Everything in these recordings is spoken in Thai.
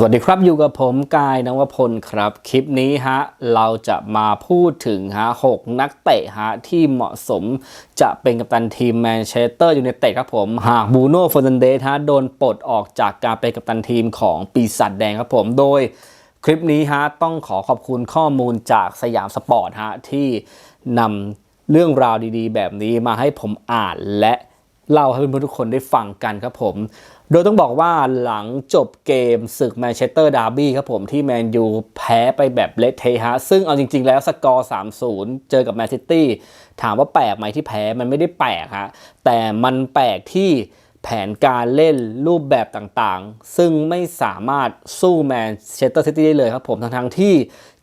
สวัสดีครับอยู่กับผมกายนวพลครับ คลิปนี้ฮะเราจะมาพูดถึงฮะหกนักเตะฮะที่เหมาะสมจะเป็นกัปตันทีมแมนเชสเตอร์ยูไนเต็ดครับผม หากบูโน่ฟอร์นันเดสฮะโดนปลดออกจากการเป็นกัปตันทีมของปีศาจแดงครับผมโดยคลิปนี้ฮะต้องขอขอบคุณข้อมูลจากสยามสปอร์ตฮะที่นำเรื่องราวดีๆ แบบนี้มาให้ผมอ่านและ เล่าให้เพื่อนๆทุกคนได้ฟังกันครับผม โดยต้องบอกว่าหลังจบเกมศึกแมนเชสเตอร์ดาร์บี้ครับผมที่แมนยูแพ้ไปแบบเละเทะฮะ ซึ่งเอาจริงๆแล้วสกอร์ 3-0 เจอกับแมนซิตี้ถามว่าแปลกไหมที่แพ้มันไม่ได้แปลกฮะแต่มันแปลกที่ แผนการเล่นรูปแบบต่างๆ ซึ่งไม่สามารถสู้แมนเชสเตอร์ซิตี้ได้เลยครับผมทั้งๆที่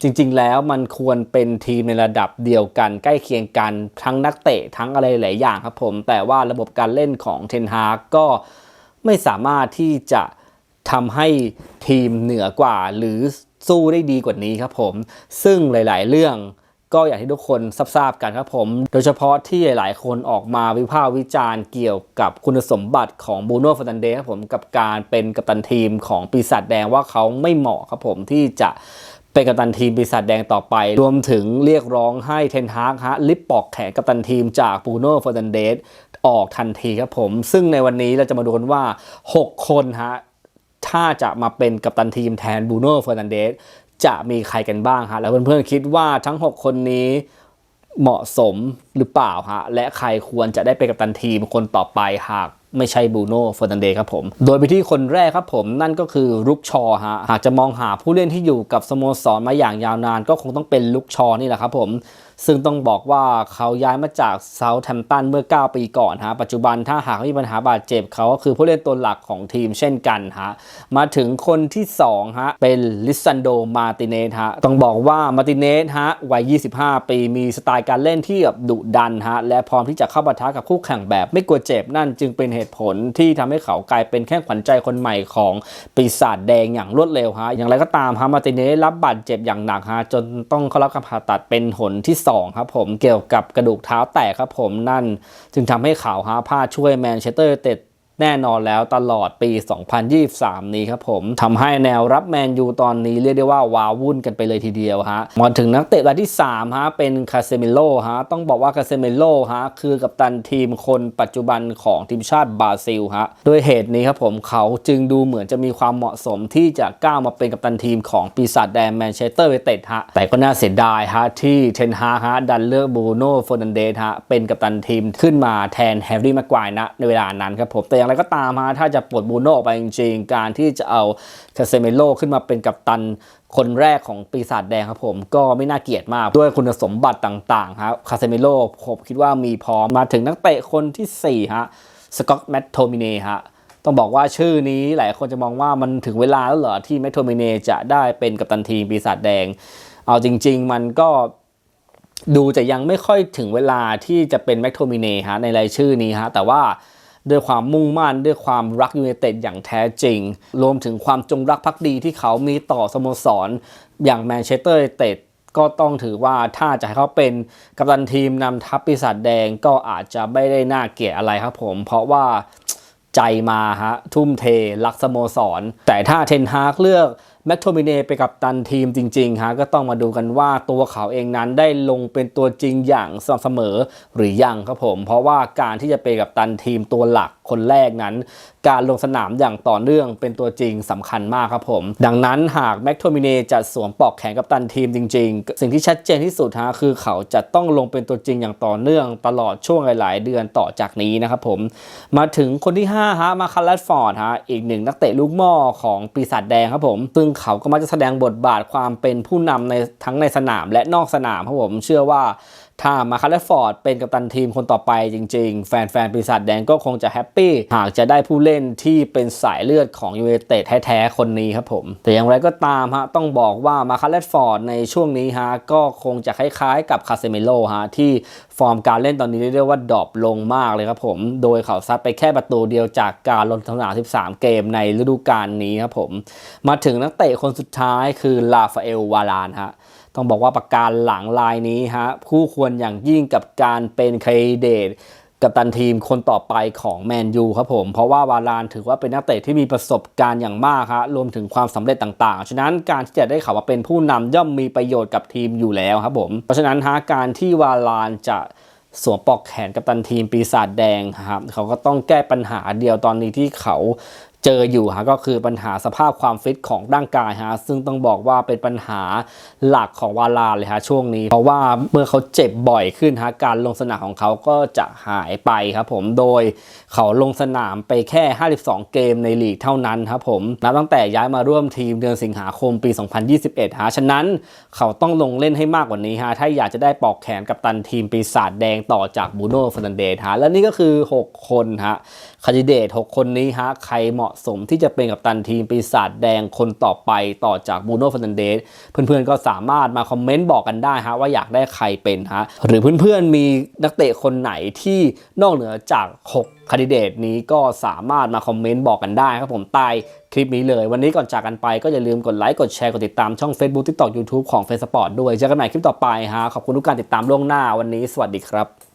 จริงๆ แล้วมันควรเป็นทีมในระดับเดียวกัน ใกล้เคียงกันทั้งนักเตะทั้งอะไรหลายอย่างครับผม แต่ว่าระบบการเล่นของเทนฮากก็ไม่สามารถที่จะทำให้ทีมเหนือกว่า หรือสู้ได้ดีกว่านี้ครับผม ซึ่งหลาย ๆ เรื่อง ก็อย่างที่ทุกคนทราบกันครับผม โดยเฉพาะที่หลาย ๆ คนออกมาวิพากษ์วิจารณ์เกี่ยวกับคุณสมบัติของบูโน่ฟร์นันเดสครับผมกับการเป็นกัปตันทีมของปีศาจแดงว่าเขาไม่เหมาะครับผมที่จะเป็นกัปตันทีมปีศาจแดงต่อไป รวมถึงเรียกร้องให้เทนฮากฮะลิปปอกแขนกัปตันทีมจากบูโน่ฟอร์นันเดสออกทันทีครับผม ซึ่งในวันนี้เราจะมาดูกันว่า 6 คนฮะถ้าจะมาเป็นกัปตันทีมแทนบูโน่ฟอร์นันเดส จะมีใครกันบ้างฮะแล้วเพื่อนๆคิดว่าทั้ง 6 คนนี้เหมาะสมหรือเปล่าฮะและใครควรจะได้เป็นกัปตันทีมคนต่อไปหากไม่ใช่บูโน่เฟอร์นันเดสครับผม โดยไปที่คนแรกครับผม นั่นก็คือลุกชอฮะ หากจะมองหาผู้เล่นที่อยู่กับสโมสรมาอย่างยาวนานก็คงต้องเป็นลุกชอนี่แหละครับผมซึ่งต้องบอกว่าเขาย้ายมาจากเซาท์แฮมป์ตันเมื่อ 9 ปีก่อนฮะปัจจุบันถ้าหากมีปัญหาบาดเจ็บเขาก็คือผู้เล่นตัวหลักของทีมเช่นกันฮะมาถึงคนที่2ฮะเป็นลิซันโดมาติเนสฮะต้องบอกว่ามาติเนสฮะวัย 25 ปีมีสไตล์การเล่นที่แบบดุดันฮะและพร้อมที่จะเข้าปะทะกับคู่แข่งแบบไม่กลัวเจ็บนั่นจึงเป็นเหตุผลที่ทำให้เขากลายเป็นแค่ขวัญใจคนใหม่ของปีศาจแดงอย่างรวดเร็วฮะอย่างไรก็ตามฮะมาติเนสรับบาดเจ็บอย่างหนักฮะจนต้องเข้ารับการผ่าตัดเป็นหนที่สองครับผมเกี่ยวกับกระดูกเท้าแตกครับผมนั่นจึงทำให้ข่าวฮาพาช่วยแมนเชสเตอร์เต็ด แน่นอนแล้วตลอดปี 2023 นี้ครับผมทำให้แนวรับแมนยูตอนนี้เรียกได้ว่าวาวุ่นกันไปเลยทีเดียวฮะมาถึงนักเตะรายที่3ฮะเป็นคาเซมิโลฮะต้องบอกว่าคาเซมิโลฮะคือกัปตันทีมคนปัจจุบันของทีมชาติบราซิลฮะด้วยเหตุนี้ครับผมเขาจึงดูเหมือนจะมีความเหมาะสมที่จะก้าวมาเป็นกัปตันทีมของปีศาจแดงแมนเชสเตอร์ยูไนเต็ดฮะแต่ก็น่าเสียดายฮะที่เทนฮาฮะดันเลือกบูโน่เฟอร์นันเดสฮะเป็นกัปตันทีมขึ้นมาแทนแฮร์รี่แม็กควายนะในเวลานั้นครับผมแต่อย่างไรก็ตามฮะถ้าจะปลดบูโน่ออกไปจริงๆ การที่จะเอาคาเซเมโลขึ้นมาเป็นกัปตันคนแรกของปีศาจแดงครับผมก็ไม่น่าเกลียดมาก ด้วยคุณสมบัติต่างๆครับคาเซเมโลผมคิดว่ามีพร้อมมาถึงนักเตะคนทีสี่4ฮะสกอตแมตโทมิเนฮะต้องบอกว่าชื่อนี้หลายคนจะมองว่ามันถึงเวลาแล้วเหรอที่แมตโทมิเนจะได้เป็นกัปตันทีมปีศาจแดง เอาจริง ๆ มันก็ดูจะยังไม่ค่อยถึงเวลาที่จะเป็นแมคโทมิเนฮะในรายชื่อนี้ฮะแต่ว่า ด้วยความมุ่งมั่นด้วยความรักยูไนเต็ดอย่างแท้จริง รวมถึงความจงรักภักดีที่เขามีต่อสโมสร อย่างแมนเชสเตอร์ยูไนเต็ดก็ต้องถือว่าถ้าจะให้เขาเป็นกัปตันทีมนำทัพปีศาจแดงก็อาจจะไม่ได้น่าเกลียดอะไรครับผม เพราะว่าใจมาฮะทุ่มเทรักสโมสร แต่ถ้าเทนฮากเลือก แมคโทมิเนไปกับตันทีมจริงๆฮะก็ต้องมาดูกันว่าตัวเขาเองนั้นได้ลงเป็นตัวจริงอย่างสม่ำเสมอหรือยังครับผม เพราะว่าการที่จะเป็นกับตันทีมตัวหลักคนแรกนั้น การลงสนามอย่างต่อเนื่องเป็นตัวจริงสำคัญมากครับผม ดังนั้นหากแมคโทมิเนจะสวมปลอกแขนกับตันทีมจริง ๆ สิ่งที่ชัดเจนที่สุดฮะคือเขาจะต้องลงเป็นตัวจริงอย่างต่อเนื่องตลอดช่วงหลายๆ เดือนต่อจากนี้นะครับผม มาถึงคนที่5ฮะมาคาร์ลฟอร์ดฮะอีกหนึ่งนักเตะลูกหม้อของปีศาจแดงครับผมซึ่งเขาก็มักจะแสดงบทบาทความเป็นผู้นำในทั้งในสนามและนอกสนามครับผมเชื่อว่า ถ้ามาคาร์ลฟอร์ดเป็นกัปตันทีมคนต่อไปจริง ๆ แฟนๆปีศาจแดงก็คงจะแฮปปี้หากจะได้ผู้เล่นที่เป็นสายเลือดของยูเอเต็ดแท้ๆคนนี้ครับผม แต่อย่างไรก็ตามฮะต้องบอกว่ามาคาร์ลฟอร์ดในช่วงนี้ฮะก็คงจะคล้ายๆ กับคาเซเมโลฮะที่ฟอร์มการเล่นตอนนี้เรียกว่าดรอปลงมากเลยครับผม โดยเขาซัดไปแค่ประตูเดียวจากการลงสนาม13 เกมในฤดูกาลนี้ครับผม มาถึงนักเตะคนสุดท้ายคือลาฟาเอลวาลานฮะ ต้องบอกว่าประการหลังลายนี้ฮะคู่ควรอย่างยิ่งกับการเป็นเครเดตกัปตันทีมคนต่อไปของแมนยูครับผม เพราะว่าวารานถือว่าเป็นนักเตะที่มีประสบการณ์อย่างมากครับรวมถึงความสำเร็จต่างๆ ฉะนั้นการที่จะได้เขามาเป็นผู้นำย่อมมีประโยชน์กับทีมอยู่แล้วครับผม เพราะฉะนั้นฮะการที่วารานจะสวมปลอกแขนกัปตันทีมปีศาจแดงครับเขาก็ต้องแก้ปัญหาเดียวตอนนี้ที่เขา เจออยู่ฮะก็คือปัญหาสภาพความฟิตของร่างกายฮะซึ่งต้องบอกว่าเป็นปัญหาหลักของวาลาเลยฮะช่วงนี้ เพราะว่าเมื่อเขาเจ็บบ่อยขึ้นฮะการลงสนามของเขาก็จะหายไปครับผมโดยเขาลงสนามไปแค่ 52 เกมในลีกเท่านั้นครับผมนับตั้งแต่ย้ายมาร่วมทีมเดือนสิงหาคมปี 2021ฮะฉะนั้นเขาต้องลงเล่นให้มากกว่านี้ฮะถ้าอยากจะได้ปอกแขนกับตันทีมปีศาจแดงต่อจากบูโน่ฟ e นันเดสฮะและนี่ก็คือ 6 คนฮะคันดิเดต 6 คนนี้ฮะใครเหมาะสมที่จะเป็นกับตันทีมปีศาจแดงคนต่อไปต่อจากบูโน่ฟ e นันเดสเพื่อนๆก็สามารถมาคอมเมนต์บอกกันได้ฮะว่าอยากได้ใครเป็นฮะหรือเพื่อนๆมีนักเตะคนไหนที่นอกเหนือจาก 6คันดิเดตนี้ก็สามารถมาคอมเมนต์บอกกันได้ครับผมใต้คลิปนี้เลย วันนี้ก่อนจากกันไปก็อย่าลืมกดไลค์ กดแชร์ กดติดตามช่อง Facebook TikTok YouTube ของ f a c e p o r t ด้วยเจอกันใหม่คลิปต่อไปฮะขอบคุณทุกการติดตามล่วงหน้าวันนี้สวัสดีครับ